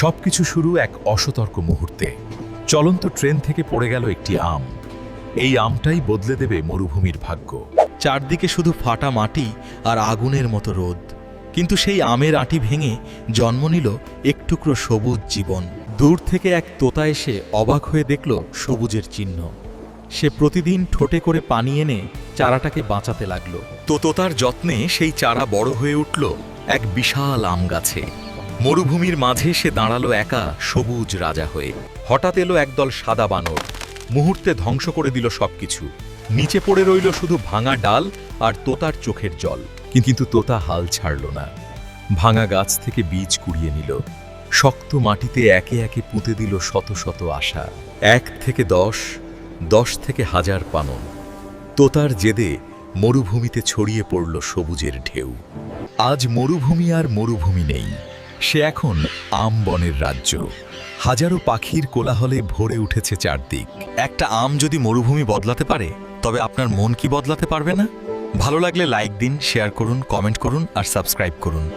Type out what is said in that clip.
সবকিছু শুরু এক অসতর্ক মুহূর্তে। চলন্ত ট্রেন থেকে পড়ে গেল একটি আম। এই আমটাই বদলে দেবে মরুভূমির ভাগ্য। চারদিকে শুধু ফাটা মাটি আর আগুনের মতো রোদ। কিন্তু সেই আমের আঁটি ভেঙে জন্ম নিল এক টুকরো সবুজ জীবন। দূর থেকে এক তোতা এসে অবাক হয়ে দেখল সবুজের চিহ্ন। সে প্রতিদিন ঠোঁটে করে পানি এনে চারাটাকে বাঁচাতে লাগল। তোতার যত্নে সেই চারা বড় হয়ে উঠল এক বিশাল আম গাছে মরুভূমির মাঝে সে দাঁড়াল একা, সবুজ রাজা হয়ে। হঠাৎ এলো একদল সাদা বানর। মুহূর্তে ধ্বংস করে দিল সবকিছু। নিচে পড়ে রইল শুধু ভাঙা ডাল আর তোতার চোখের জল। কিন্তু তোতা হাল ছাড়ল না। ভাঙা গাছ থেকে বীজ কুড়িয়ে নিল। শক্ত মাটিতে একে একে পুঁতে দিল শত শত আশা। এক থেকে দশ দশ থেকে হাজার পানন। তোতার জেদে মরুভূমিতে ছড়িয়ে পড়ল সবুজের ঢেউ। আজ মরুভূমি আর মরুভূমি নেই। সে এখন আম বনের রাজ্য। হাজারো পাখির কোলাহলে ভরে উঠেছে চারদিক। একটা আম যদি মরুভূমি বদলাতে পারে, তবে আপনার মন কি বদলাতে পারবে না? ভালো লাগলে লাইক দিন, শেয়ার করুন, কমেন্ট করুন আর সাবস্ক্রাইব করুন।